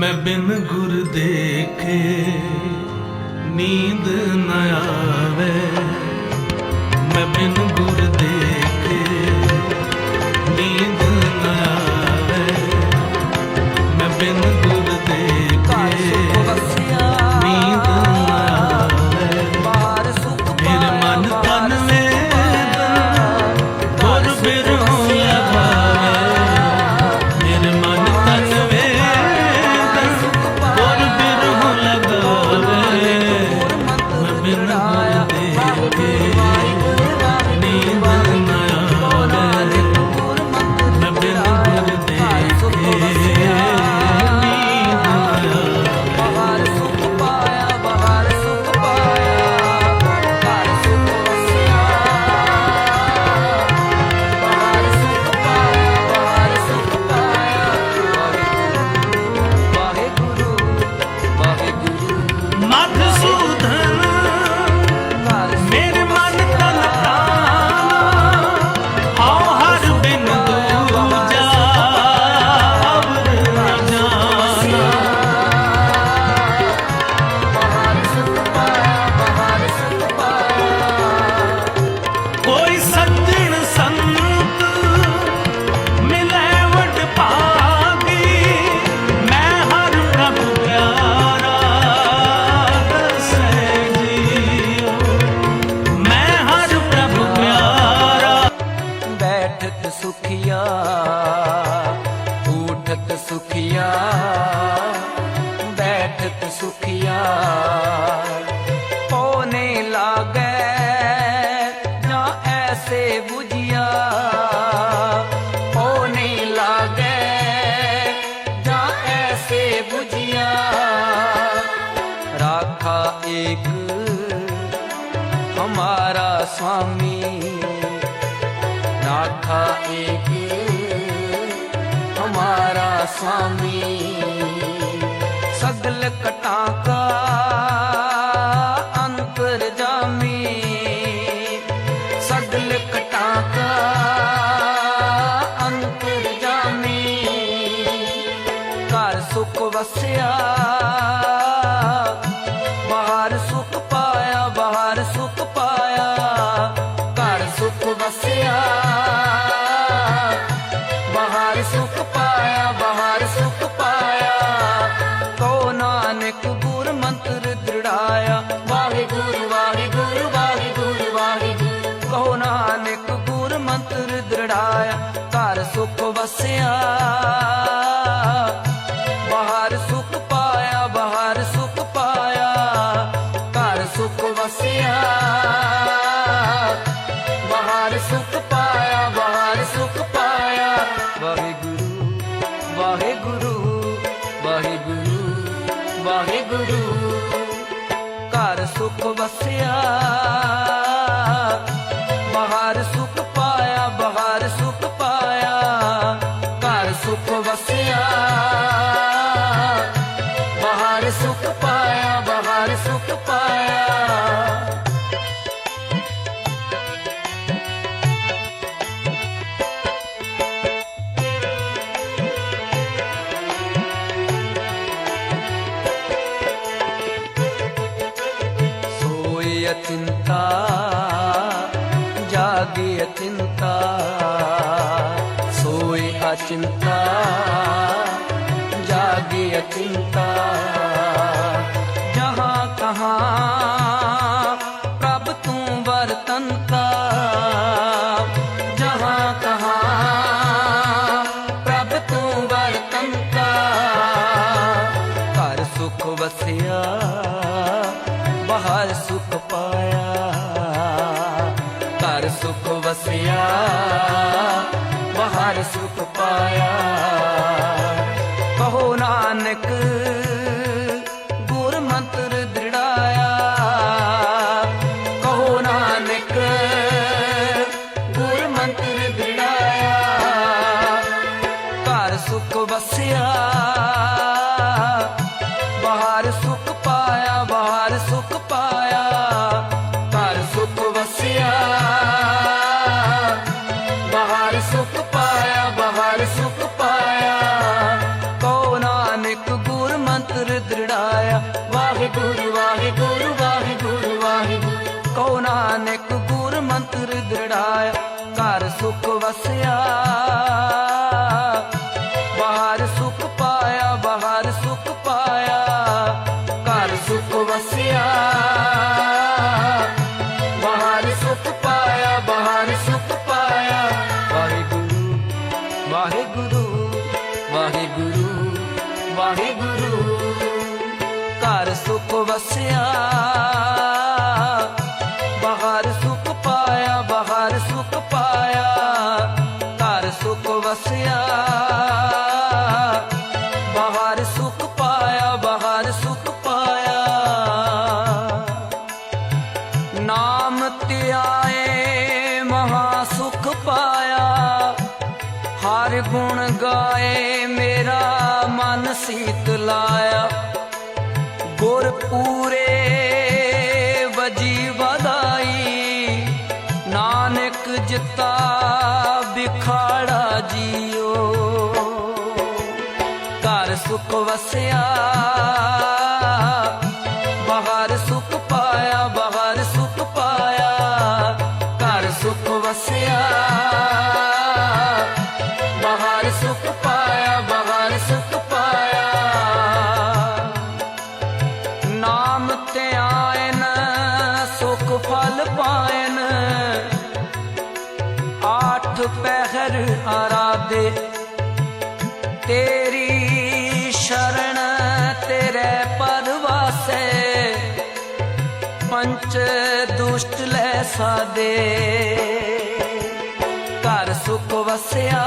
ਮੈਂ ਬਿਨ ਗੁਰ ਦੇਖੇ ਨੀਂਦ ਨਾ ਆਵੇ। ਮੈਂ ਬਿਨ ਗੁਰ ਦੇਖੇ ਨੀਂਦ ਨਾ ਆਵੇ। ਮੈਂ ਬਿਨ ਐਸੇ 부ਝਿਆ ਹੋ ਨਹੀਂ ਲਾਗੇ ਜਾਂ ਐਸੇ 부ਝਿਆ ਰਾਖਾ ਏਕ ਹਮਾਰਾ ਸੁਆਮੀ ਰਾਖਾ ਏਕ ਹਮਾਰਾ ਸੁਆਮੀ ਸਗਲ ਕਟ ਲੋਕ ਵਸਿਆ। ਗੁਰੂ ਘਰ ਸੁਖ ਵਸਿਆ। ਲਾਗੀ ਅਚਿੰਤਾ ਸੋਏ ਅਚਿੰਤਾ ਜਾਗੀ ਅਚਿੰਤਾ ਜਹਾਂ ਕਹਾਂ ਤੂੰ ਵਰਤਨ ਕਾ ਪ੍ਰਭ ਤੂੰ ਵਰਤਨ ਕਾ ਘਰ ਸੁਖ ਵਸਿਆ, ਬਾਹਰ ਸੁਖ ਵਸਿਆ ਬਹਾਰ ਸੁ ਮੰਤਰ ਦ੍ਰਿੜਾਇਆ। ਵਾਹਿਗੁਰੂ ਵਾਹਿਗੁਰੂ ਵਾਹਿਗੁਰੂ ਵਾਹਿਗੁਰੂ, ਕਉ ਨਾਨਕ ਗੁਰ ਮੰਤਰ ਦ੍ਰਿੜਾਇਆ। ਘਰ ਸੁਖ ਵਸਿਆ, ਬਾਹਰ ਸੁਖ ਪਾਇਆ, ਬਾਹਰ ਸੁਖ ਪਾਇਆ। ਘਰ ਸੁਖ ਵਸਿਆ, ਬਾਹਰ ਸੁਖ ਪਾਇਆ, ਬਾਹਰ ਸੁਖ ਪਾਇਆ। ਵਾਹਿਗੁਰੂ ਵਾਹਿਗੁਰੂ ਵਾਹਿਗੁਰੂ। ਵਾਹਿਗੁਰੂ ਘਰ ਸੁਖ ਵਸਿਆ। ਬਾਹਰ ਸੁਖ ਪਾਇਆ ਬਾਹਰ ਸੁਖ ਪਾਇਆ ਘਰ ਸੁਖ ਵਸਿਆ। ਹਰ ਗੁਣ ਗਾਏ, ਮੇਰਾ ਮਨ ਸੀਤ ਲਾਇਆ। ਗੁਰ ਪੂਰੇ ਵਜੀ ਵਧਾਈ, ਨਾਨਕ ਜਿਤਾ ਵਿਖਾੜਾ ਜੀਓ। ਘਰ ਸੁਖ ਵਸਿਆ ਸੁਖ ਫਲ ਪਾਇਨ। ਆਠ ਪਹਿਰ ਆਰਾਧੇ, ਤੇਰੀ ਸ਼ਰਨ ਤੇਰੇ ਪਰਵਾਸੇ, ਪੰਚ ਦੁਸ਼ਟ ਲੈ ਸਾਦੇ। ਘਰ ਸੁਖ ਵਸਿਆ।